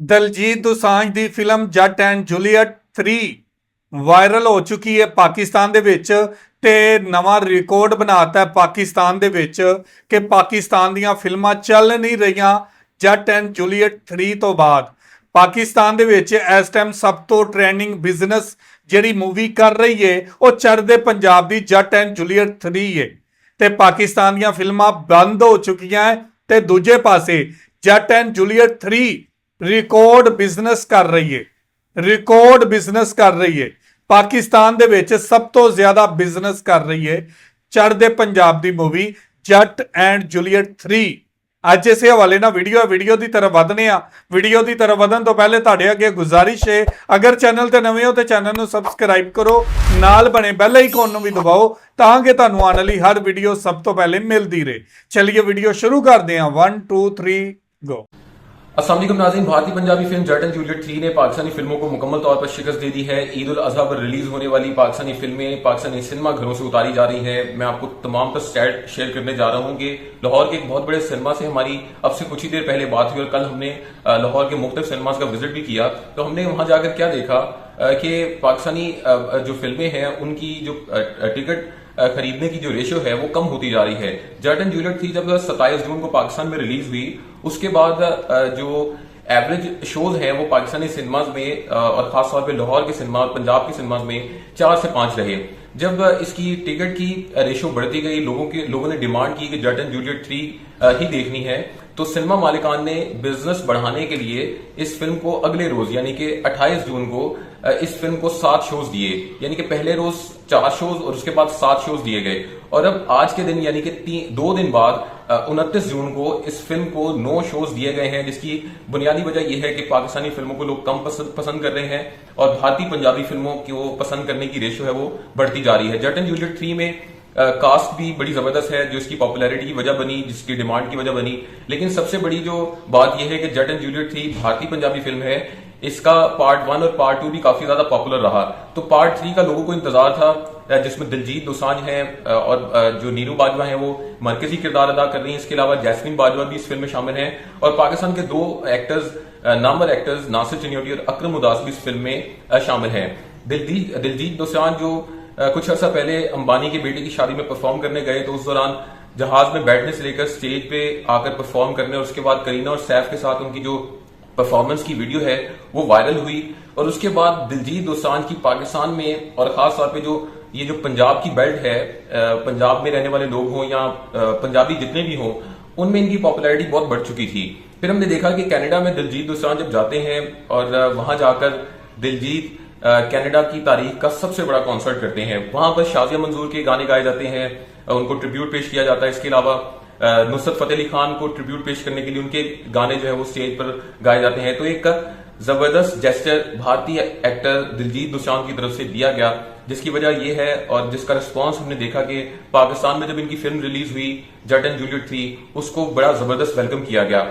Daljit Dosanjh the film Jatt and Juliet 3 viral ਹੋ ਚੁੱਕੀ ਹੈ ਪਾਕਿਸਤਾਨ ਦੇ ਵਿੱਚ ਤੇ ਨਵਾਂ ਰਿਕਾਰਡ ਬਣਾਤਾ ਹੈ ਪਾਕਿਸਤਾਨ ਦੇ ਵਿੱਚ ਕਿ ਪਾਕਿਸਤਾਨ ਦੀਆਂ ਫਿਲਮਾਂ ਚੱਲ ਨਹੀਂ ਰਹੀਆਂ ਜੱਟ ਐਂਡ ਜੂਲੀਅਟ 3 ਤੋਂ ਬਾਅਦ। ਪਾਕਿਸਤਾਨ ਦੇ ਵਿੱਚ ਇਸ ਟਾਈਮ ਸਭ ਤੋਂ ਟ੍ਰੈਂਡਿੰਗ ਬਿਜ਼ਨਸ ਜਿਹੜੀ ਮੂਵੀ ਕਰ ਰਹੀ ਹੈ, ਉਹ ਚੜ੍ਹਦੇ ਪੰਜਾਬ ਦੀ ਜੱਟ ਐਂਡ ਜੂਲੀਅਟ 3 ਹੈ। ਤੇ ਪਾਕਿਸਤਾਨ ਦੀਆਂ ਫਿਲਮਾਂ ਬੰਦ ਹੋ ਚੁੱਕੀਆਂ ਹੈ ਤੇ ਦੂਜੇ ਪਾਸੇ ਜੱਟ ਐਂਡ ਜੂਲੀਅਟ 3 ਰਿਕਾਰਡ ਬਿਜ਼ਨਸ ਕਰ ਰਹੀ ਹੈ ਰਿਕਾਰਡ ਬਿਜ਼ਨਸ ਕਰ ਰਹੀ ਹੈ ਪਾਕਿਸਤਾਨ ਦੇ ਵਿੱਚ ਸਭ ਤੋਂ ਜ਼ਿਆਦਾ ਬਿਜ਼ਨਸ ਕਰ ਰਹੀ ਹੈ ਚੜ੍ਹਦੇ ਪੰਜਾਬ ਦੀ ਮੂਵੀ ਜੱਟ ਐਂਡ ਜੂਲੀਅਟ 3 ਅੱਜ ਇਸੇ ਹਵਾਲੇ ਨਾਲ ਵੀਡੀਓ ਹੈ ਵੀਡੀਓ ਦੀ ਤਰਫ ਵਧਨੇ ਆ ਵੀਡੀਓ ਦੀ ਤਰਫ ਵਧਣ ਤੋਂ ਪਹਿਲੇ ਤੁਹਾਡੇ ਅੱਗੇ ਗੁਜ਼ਾਰਿਸ਼ ਹੈ ਅਗਰ ਚੈਨਲ ਤੇ ਨਵੇਂ ਹੋ ਤੇ ਚੈਨਲ ਨੂੰ ਸਬਸਕ੍ਰਾਈਬ ਕਰੋ। ਨਾਲ ਬਣੇ ਬੈਲ ਆਈਕਨ ਨੂੰ ਵੀ ਦਬਾਓ ਤਾਂ ਕਿ ਤੁਹਾਨੂੰ ਆਉਣ ਵਾਲੀ ਹਰ ਵੀਡੀਓ ਸਭ ਤੋਂ ਪਹਿਲੇ ਮਿਲਦੀ ਰਹੇ। ਚਲਿਏ ਵੀਡੀਓ ਸ਼ੁਰੂ ਕਰਦੇ ਹਾਂ। 1 2 3 ਗੋ السلام علیکم ناظرین، بھارتی Punjabi film Jatt and Juliet three نے پاکستانی فلموں کو مکمل طور پر شکست دے دی ہے۔ عید الاضحیٰ پر ریلیز ہونے والی پاکستانی فلمیں پاکستانی سنیما گھروں سے اتاری جا رہی ہے میں آپ کو تمام پر سٹیٹ شیئر کرنے جا رہا ہوں کہ لاہور کے ایک بہت بڑے سنیما سے ہماری اب سے کچھ ہی دیر پہلے بات ہوئی اور کل ہم نے لاہور کے مختلف سینماز کا وزٹ بھی کیا۔ تو ہم نے وہاں جا کر کیا دیکھا کہ پاکستانی جو فلمیں ہیں، ان کی جو ٹکٹ خریدنے کی جو ریشو ہے وہ کم ہوتی جا رہی ہے۔ جرٹن جولیٹ تھی جب ستائیس جون کو پاکستان میں ریلیز ہوئی۔ اس کے بعد جو ایوریج شوز ہیں وہ پاکستانی سنیماز میں اور خاص طور پہ لاہور کے سنیما پنجاب کے سنیماز میں چار سے پانچ رہے۔ جب اس کی ٹکٹ کی ریشو بڑھتی گئی، لوگوں کے، لوگوں نے ڈیمانڈ کی کہ جرٹن جولیٹ تھری ہی دیکھنی ہے، تو سنیما مالکان نے بزنس بڑھانے کے لیے اس فلم کو اگلے روز یعنی کہ اٹھائیس جون کو اس فلم کو سات شوز دیے یعنی کہ پہلے روز چار شوز اور اس کے بعد سات شوز دیے گئے۔ اور اب آج کے دن یعنی کہ دو دن بعد انتیس جون کو اس فلم کو نو شوز دیے گئے ہیں، جس کی بنیادی وجہ یہ ہے کہ پاکستانی فلموں کو لوگ کم پسند کر رہے ہیں اور بھارتی پنجابی فلموں کو پسند کرنے کی ریشو ہے، وہ بڑھتی جا رہی ہے۔ جٹ اینڈ جولیٹ تھری میں کاسٹ بھی بڑی زبردست ہے، جو اس کی پاپولیرٹی کی وجہ بنی، جس کی ڈیمانڈ کی وجہ بنی۔ لیکن سب سے بڑی جو بات یہ ہے کہ جٹ اینڈ جولیٹ تھری بھارتی پنجابی فلم ہے اس کا پارٹ ون اور پارٹ ٹو بھی کافی زیادہ پاپولر رہا۔ تو پارٹ تھری کا لوگوں کو انتظار تھا، جس میں دلجیت دوسانج ہیں اور جو نیرو باجوا ہیں وہ مرکزی کردار ادا کر رہی ہیں۔ اس کے علاوہ جیسمین باجوا بھی اس فلم میں شامل ہیں۔ اور پاکستان کے دو ایکٹرز نامور ایکٹرز ناصر چنیوٹی اور اکرم اداس بھی اس فلم میں شامل ہیں۔ دلجیت دلجیت دوسانج جو، کچھ عرصہ پہلے امبانی کے بیٹے کی شادی میں پرفارم کرنے گئے، تو اس دوران جہاز میں بیٹھنے سے لے کر سٹیج پہ آ کر پرفارم کرنے اور اس کے بعد کرینہ اور سیف کے ساتھ ان کی جو پرفارمنس کی ویڈیو ہے، وہ وائرل ہوئی اور اس کے بعد دلجیت دوسانج کی پاکستان میں اور خاص طور پہ جو یہ جو پنجاب کی بیلٹ ہے پنجاب میں رہنے والے لوگ ہوں یا پنجابی جتنے بھی ہوں، ان میں ان کی پاپولیرٹی بہت بڑھ چکی تھی۔ پھر ہم نے دیکھا کہ کینیڈا میں دلجیت دوستان جب جاتے ہیں اور وہاں جا کر دلجیت کینیڈا کی تاریخ کا سب سے بڑا کانسرٹ کرتے ہیں، وہاں پر شازیہ منظور کے گانے گائے جاتے ہیں ان کو ٹریبیوٹ پیش کیا جاتا ہے۔ اس کے علاوہ نصرت فتح علی خان کو ٹریبیوٹ پیش کرنے کے لیے ان کے گانے جو ہے وہ سٹیج پر گائے جاتے ہیں۔ تو ایک زبردست جیسٹر بھارتی ایکٹر دلجیت دوسان کی طرف سے دیا گیا، جس کی وجہ یہ ہے اور جس کا ریسپانس ہم نے دیکھا کہ پاکستان میں جب ان کی فلم ریلیز ہوئی جٹ اینڈ جولیٹ تھی، اس کو بڑا زبردست ویلکم کیا گیا۔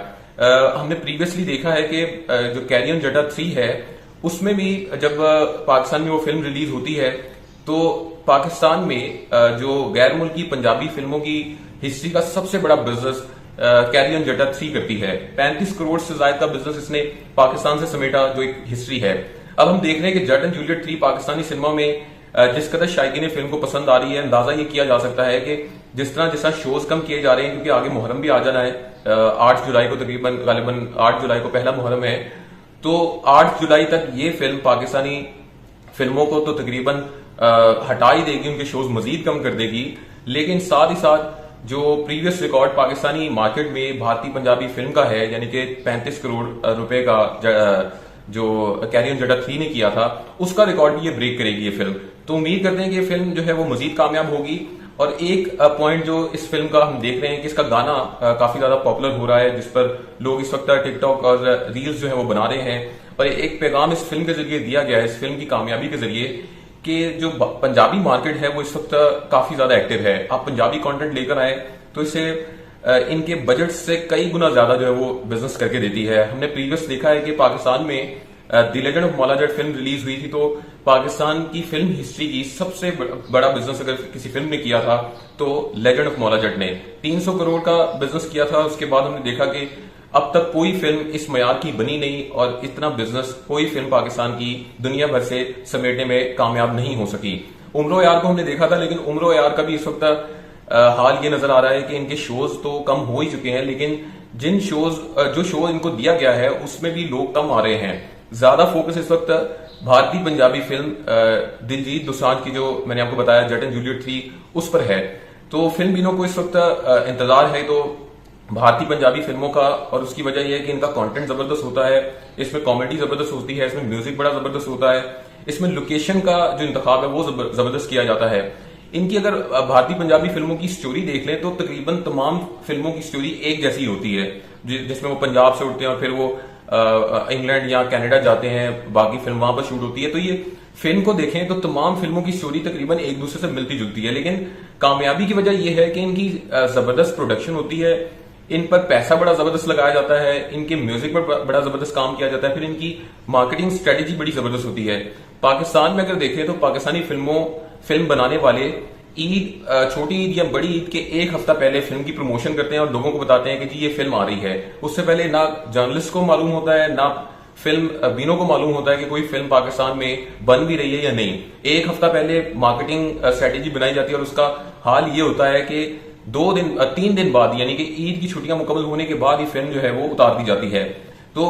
ہم نے پریویسلی دیکھا ہے کہ جو کیرین جٹا تھری ہے، اس میں بھی جب پاکستان میں وہ فلم ریلیز ہوتی ہے، تو پاکستان میں جو غیر ملکی پنجابی فلموں کی ہسٹری کا سب سے بڑا بزنس کیرین جٹا 350 ہے۔ پینتیس کروڑ سے زائد کا بزنس اس نے پاکستان سے سمیٹا جو ایک ہسٹری ہے۔ اب ہم دیکھ رہے ہیں کہ Jatt and Juliet three Pakistani cinema میں جس قدر شائقین فلم کو پسند آ رہی ہے، اندازہ یہ کیا جا سکتا ہے کہ جس طرح جس طرح شوز کم کیے جا رہے ہیں، کیونکہ آگے محرم بھی آ جانا ہے آٹھ جولائی کو تقریباً، غالباً آٹھ جولائی کو پہلا محرم ہے۔ تو آٹھ جولائی تک یہ فلم پاکستانی فلموں کو تو تقریباً ہٹا ہی دے گی، ان کے شوز مزید کم کر دے گی۔ لیکن ساتھ ہی ساتھ جو پریویس ریکارڈ پاکستانی مارکیٹ میں بھارتی پنجابی فلم کا ہے یعنی کہ پینتیس کروڑ روپے کا جو کیریئن جڈا تھری نے کیا تھا، اس کا ریکارڈ بھی یہ بریک کرے گی یہ فلم تو امید کرتے ہیں کہ یہ فلم جو ہے وہ مزید کامیاب ہوگی اور ایک پوائنٹ جو اس فلم کا ہم دیکھ رہے ہیں کہ اس کا گانا کافی زیادہ پاپولر ہو رہا ہے، جس پر لوگ اس وقت ٹک ٹاک اور ریلز جو ہیں وہ بنا رہے ہیں اور ایک پیغام اس فلم کے ذریعے دیا گیا ہے، اس فلم کی کامیابی کے ذریعے۔ کہ جو پنجابی مارکیٹ ہے وہ اس وقت کافی زیادہ ایکٹیو ہے۔ آپ پنجابی کانٹینٹ لے کر آئے تو اسے ان کے بجٹ سے کئی گنا زیادہ جو ہے وہ بزنس کر کے دیتی ہے۔ ہم نے پریویس دیکھا ہے کہ پاکستان میں دی لیجنڈ آف مولا جٹ فلم ریلیز ہوئی تھی تو پاکستان کی فلم ہسٹری کی سب سے بڑا بزنس اگر کسی فلم نے کیا تھا تو لیجنڈ آف مولا جٹ نے۔ تین سو کروڑ کا بزنس کیا تھا۔ اس کے بعد ہم نے دیکھا کہ اب تک کوئی فلم اس میار کی بنی نہیں اور اتنا بزنس کوئی فلم پاکستان کی دنیا بھر سے سمیٹنے میں کامیاب نہیں ہو سکی۔ عمرو یار کو ہم نے دیکھا تھا لیکن عمرو یار کا بھی اس وقت حال یہ نظر آ رہا ہے کہ ان کے شوز تو کم ہو ہی چکے ہیں لیکن جن شوز جو شو ان کو دیا گیا ہے، اس میں بھی لوگ کم آ رہے ہیں۔ زیادہ فوکس اس وقت بھارتی پنجابی فلم دلجیت دوسانج کی جو میں نے آپ کو بتایا جٹن جولیٹ تھی اس پر ہے۔ تو فلم بینوں کو اس وقت انتظار ہے تو بھارتی پنجابی فلموں کا اور اس کی وجہ یہ ہے کہ ان کا کانٹینٹ زبردست ہوتا ہے، اس میں کامیڈی زبردست ہوتی ہے، اس میں میوزک بڑا زبردست ہوتا ہے، اس میں لوکیشن کا جو انتخاب ہے وہ زبردست کیا جاتا ہے۔ ان کی اگر بھارتی پنجابی فلموں کی سٹوری دیکھ لیں تو تقریباً تمام فلموں کی سٹوری ایک جیسی ہوتی ہے۔ جس میں وہ پنجاب سے اٹھتے ہیں اور پھر وہ انگلینڈ یا کینیڈا جاتے ہیں، باقی فلم وہاں پر شوٹ ہوتی ہے۔ تو یہ فلم کو دیکھیں تو تمام فلموں کی سٹوری تقریباً ایک دوسرے سے ملتی جلتی ہے۔ لیکن کامیابی کی وجہ یہ ہے کہ ان کی زبردست پروڈکشن ہوتی ہے۔ ان پر پیسہ بڑا زبردست لگایا جاتا ہے، ان کے میوزک پر بڑا زبردست کام کیا جاتا ہے، پھر ان کی مارکیٹنگ اسٹریٹجی بڑی زبردست ہوتی ہے۔ پاکستان میں اگر دیکھیں تو پاکستانی فلموں فلم بنانے والے عید چھوٹی عید یا بڑی عید کے ایک ہفتہ پہلے فلم کی پروموشن کرتے ہیں اور لوگوں کو بتاتے ہیں کہ جی یہ فلم آ رہی ہے۔ اس سے پہلے نہ جرنلسٹ کو معلوم ہوتا ہے، نہ فلم بینوں کو معلوم ہوتا ہے کہ کوئی فلم پاکستان میں بن بھی رہی ہے یا نہیں۔ ایک ہفتہ پہلے مارکیٹنگ اسٹریٹجی بنائی جاتی ہے اور اس کا حال یہ ہوتا ہے کہ دو دن تین دن بعد یعنی کہ عید کی چھٹیاں مکمل ہونے کے بعد یہ فلم جو ہے وہ اتار دی جاتی ہے۔ تو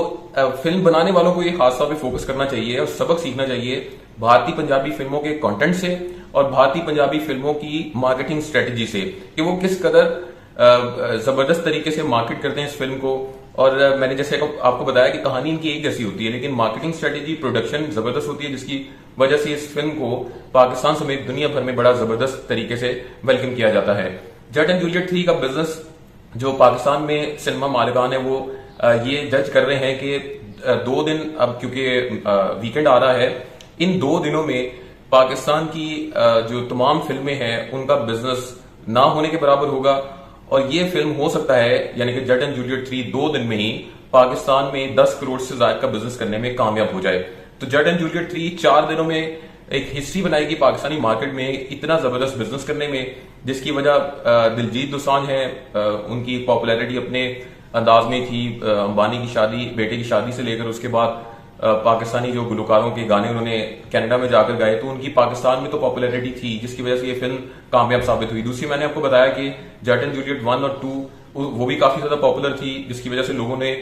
فلم بنانے والوں کو یہ خاص طور پہ فوکس کرنا چاہیے اور سبق سیکھنا چاہیے بھارتی پنجابی فلموں کے کانٹینٹ سے اور بھارتی پنجابی فلموں کی مارکیٹنگ اسٹریٹجی سے کہ وہ کس قدر زبردست طریقے سے مارکیٹ کرتے ہیں اس فلم کو۔ اور میں نے جیسے آپ کو بتایا کہ کہانی ان کی ایک جیسی ہوتی ہے، لیکن مارکیٹنگ اسٹریٹجی پروڈکشن زبردست ہوتی ہے، جس کی وجہ سے اس فلم کو پاکستان سمیت دنیا بھر میں بڑا زبردست طریقے سے ویلکم کیا جاتا ہے۔ جج اینڈ جولیٹ تھری کا بزنس جو پاکستان میں سینما مالکان ہے وہ یہ جج کر رہے ہیں کہ دو دن اب کیونکہ ویکنڈ آ رہا ہے، ان دو دنوں میں پاکستان کی جو تمام فلمیں ہیں، ان کا بزنس نہ ہونے کے برابر ہوگا۔ اور یہ فلم ہو سکتا ہے یعنی کہ جٹ اینڈ جولیٹ تھری دو دن میں ہی پاکستان میں دس کروڑ سے زائد کا بزنس کرنے میں کامیاب ہو جائے۔ تو جٹ اینڈ جولیٹ تھری چار دنوں میں ایک ہسٹری بنائے گی پاکستانی مارکیٹ میں اتنا زبردست بزنس کرنے میں، جس کی وجہ دلجیت دوسان ہے ان کی پاپولیرٹی اپنے انداز میں تھی۔ امبانی کی شادی، بیٹے کی شادی سے لے کر اس کے بعد پاکستانی جو گلوکاروں کے گانے انہوں نے کینیڈا میں جا کر گائے، تو ان کی پاکستان میں تو پاپولیرٹی تھی، جس کی وجہ سے یہ فلم کامیاب ثابت ہوئی۔ دوسری، میں نے آپ کو بتایا کہ جیٹن اینڈ جولیٹ ون اور ٹو، وہ بھی کافی زیادہ پاپولر تھی، جس کی وجہ سے لوگوں نے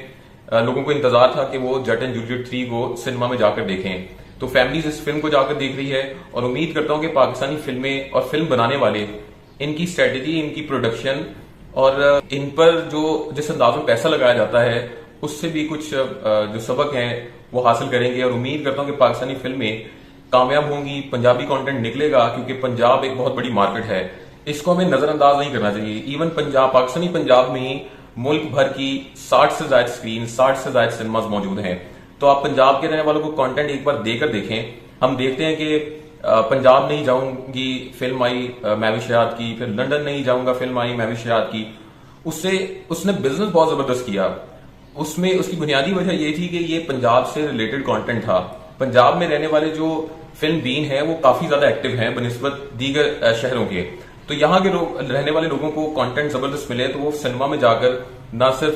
لوگوں کو انتظار تھا کہ وہ جیٹن اینڈ جولیٹ تھری کو سنیما میں جا کر دیکھیں۔ تو فیملیز اس فلم کو جا کر دیکھ رہی ہے اور امید کرتا ہوں کہ پاکستانی فلمیں اور فلم بنانے والے ان کی اسٹریٹجی ان کی پروڈکشن اور ان پر جو جس انداز میں پیسہ لگایا جاتا ہے، اس سے بھی کچھ جو سبق ہیں وہ حاصل کریں گے اور امید کرتا ہوں کہ پاکستانی فلمیں کامیاب ہوں گی، پنجابی کانٹینٹ نکلے گا، کیونکہ پنجاب ایک بہت بڑی مارکیٹ ہے۔ اس کو ہمیں نظر انداز نہیں کرنا چاہیے۔ ایون پنجاب، پاکستانی پنجاب میں ہی ملک بھر کی ساٹھ سے زائد اسکرین ساٹھ سے زائد سنیماز موجود ہیں۔ تو آپ پنجاب کے رہنے والوں کو کانٹینٹ ایک بار دے کر دیکھیں۔ ہم دیکھتے ہیں کہ پنجاب نہیں جاؤں گی فلم آئی مہوش کی، پھر لنڈن نہیں جاؤں گا فلم آئی، مہوش کی۔ اس سے، اس نے بزنس بہت زبردست کیا۔ اس میں، اس کی بنیادی وجہ یہ تھی کہ یہ پنجاب سے ریلیٹڈ کانٹینٹ تھا۔ پنجاب میں رہنے والے جو فلم بین ہیں، وہ کافی زیادہ ایکٹیو ہیں، بنسبت دیگر شہروں کے۔ تو یہاں کے رہنے والے لوگوں کو کانٹینٹ زبردست ملے تو وہ سنیما میں جا کر نہ صرف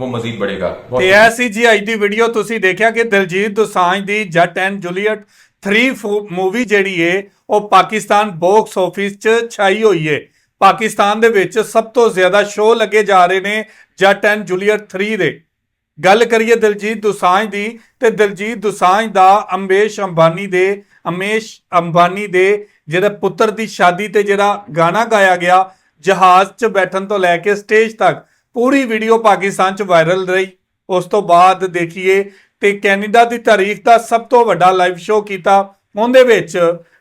ਉਹ ਮਜ਼ੀਦ ਬੜੇਗਾ ਤੇ ਐ ਸੀ ਜੀ ਅੱਜ ਦੀ ਵੀਡੀਓ ਤੁਸੀਂ ਦੇਖਿਆ ਕਿ ਦਿਲਜੀਤ ਦੋਸਾਂਝ ਦੀ ਜੱਟ ਐਂਡ ਜੂਲੀਅਟ 3 ਮੂਵੀ ਜਿਹੜੀ ਏ ਉਹ ਪਾਕਿਸਤਾਨ ਬਾਕਸ ਆਫਿਸ 'ਚ ਛਾਈ ਹੋਈ ਏ ਪਾਕਿਸਤਾਨ ਦੇ ਵਿੱਚ ਸਭ ਤੋਂ ਜ਼ਿਆਦਾ ਸ਼ੋਅ ਲੱਗੇ ਜਾ ਰਹੇ ਨੇ ਜੱਟ ਐਂਡ ਜੂਲੀਅਟ 3 ਦੇ ਗੱਲ ਕਰੀਏ ਦਿਲਜੀਤ ਦੋਸਾਂਝ ਦੀ, ਤੇ ਦਿਲਜੀਤ ਦੋਸਾਂਝ ਦਾ ਅੰਬੇਸ਼ ਅੰਬਾਨੀ ਦੇ, ਅਮੇਸ਼ ਅੰਬਾਨੀ ਦੇ ਜਿਹੜਾ ਪੁੱਤਰ ਦੀ ਸ਼ਾਦੀ ਤੇ ਜਿਹੜਾ ਗਾਣਾ ਗਾਇਆ ਗਿਆ, ਜਹਾਜ਼ 'ਚ ਬੈਠਣ ਤੋਂ ਲੈ ਕੇ ਸਟੇਜ ਤੱਕ, ਪੂਰੀ ਵੀਡੀਓ ਪਾਕਿਸਤਾਨ 'ਚ ਵਾਇਰਲ ਰਹੀ। ਉਸ ਤੋਂ ਬਾਅਦ ਦੇਖੀਏ ਤੇ ਕੈਨੇਡਾ ਦੀ ਤਾਰੀਖ ਦਾ ਸਭ ਤੋਂ ਵੱਡਾ ਲਾਈਵ ਸ਼ੋਅ ਕੀਤਾ, ਉਹਦੇ ਵਿੱਚ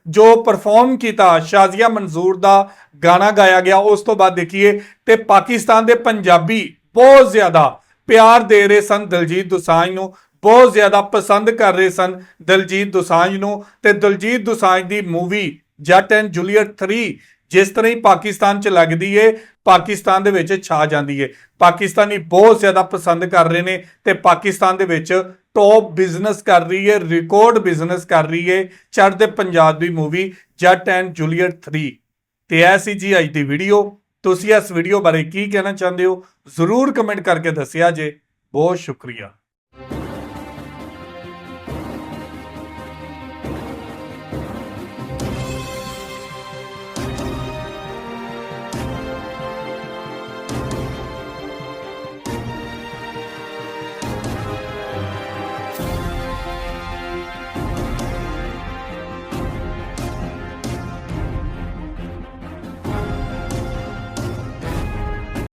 ਜੋ ਪਰਫਾਰਮ ਕੀਤਾ, ਸ਼ਾਜ਼ੀਆ ਮਨਜ਼ੂਰ ਦਾ ਗਾਣਾ ਗਾਇਆ ਗਿਆ। ਉਸ ਤੋਂ ਬਾਅਦ ਦੇਖੀਏ ਤੇ ਪਾਕਿਸਤਾਨ ਦੇ ਪੰਜਾਬੀ ਬਹੁਤ ਜ਼ਿਆਦਾ ਪਿਆਰ ਦੇ ਰਹੇ ਸਨ ਦਲਜੀਤ ਦੁਸਾਂਝ ਨੂੰ, ਬਹੁਤ ਜ਼ਿਆਦਾ ਪਸੰਦ ਕਰ ਰਹੇ ਸਨ ਦਲਜੀਤ ਦੁਸਾਂਝ ਨੂੰ ਤੇ ਦਲਜੀਤ ਦੁਸਾਂਝ ਦੀ ਮੂਵੀ ਜੱਟ ਐਂਡ ਜੂਲੀਅਟ 3 ਜਿਸ ਤਰ੍ਹਾਂ ਹੀ ਪਾਕਿਸਤਾਨ 'ਚ ਲੱਗਦੀ ਏ, ਪਾਕਿਸਤਾਨ ਦੇ ਵਿੱਚ ਛਾ ਜਾਂਦੀ ਏ। ਪਾਕਿਸਤਾਨੀ ਬਹੁਤ ਜ਼ਿਆਦਾ ਪਸੰਦ ਕਰ ਰਹੇ ਨੇ ਤੇ ਪਾਕਿਸਤਾਨ ਦੇ ਵਿੱਚ ਟੌਪ ਬਿਜ਼ਨਸ ਕਰ ਰਹੀ ਹੈ ਰਿਕਾਰਡ ਬਿਜ਼ਨਸ ਕਰ ਰਹੀ ਹੈ ਚੜ੍ਹਦੇ ਪੰਜਾਬ ਦੀ ਮੂਵੀ ਜੱਟ ਐਂਡ ਜੂਲੀਅਟ 3 ਤੇ ਇਹ ਸੀ ਜੀ ਅੱਜ ਦੀ ਵੀਡੀਓ ਤੁਸੀਂ ਇਸ ਵੀਡੀਓ ਬਾਰੇ ਕੀ ਕਹਿਣਾ ਚਾਹੁੰਦੇ ਹੋ? ਜ਼ਰੂਰ ਕਮੈਂਟ ਕਰਕੇ ਦੱਸਿਆ ਜੇ। ਬਹੁਤ ਸ਼ੁਕਰੀਆ।